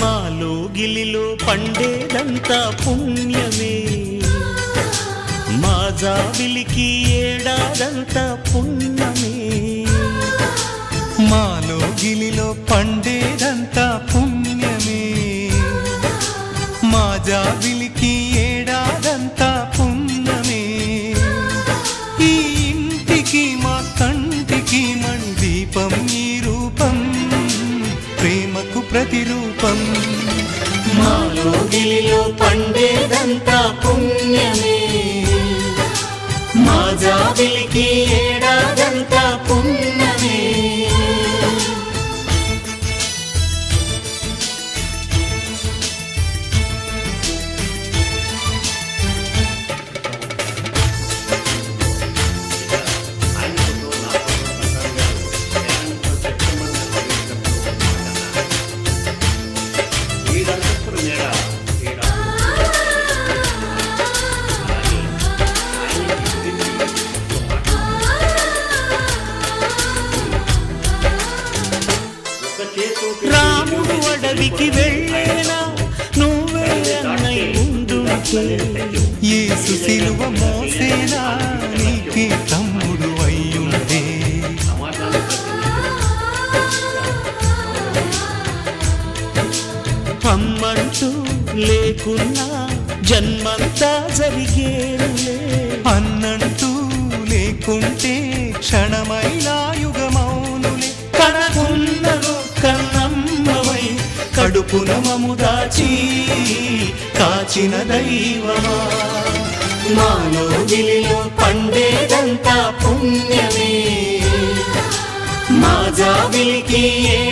మాలో గిలిలో పండేదంతా పుణ్యమే. మా జాబిలికి ఏడాదంతా పుణ్యమే. మాలో గిలిలో పండేదంతా పుణ్యమే. మా జాబిలికి ఏడాదంతా పుణ్యమే. ఈ ఇంటికి మా కంటికి మణి దీపం ప్రతిరూపం. మాలో గిలిలో పండేదంతా రాముడు అడవికి వెళ్ళేనా? నువ్వే అన్నయ్య ముందు ఏసు సిలువ మోసేనా? నీకే తమ్ముడు అయ్యుండే. అమ్మంటూ లేకున్నా జన్మంతా జరిగేనులే అన్నంటూ లేకుంటే క్షణమైనా కడుపున మము దాచి కాచిన దైవమా? మాలో గిలిలో పండేదంతా పుణ్యమే. మా జాబిలికి ఏ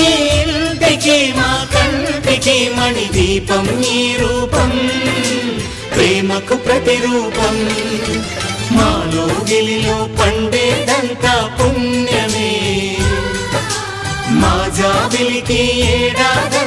ఈ ఇంటికి మా కంటికి మణి దీపం ఈ రూపం ప్రేమకు ప్రతిరూపం. మాలో గిలిలో పండేదంతా పుణ్యమే. మా జాబిలికి ఏడాదంతా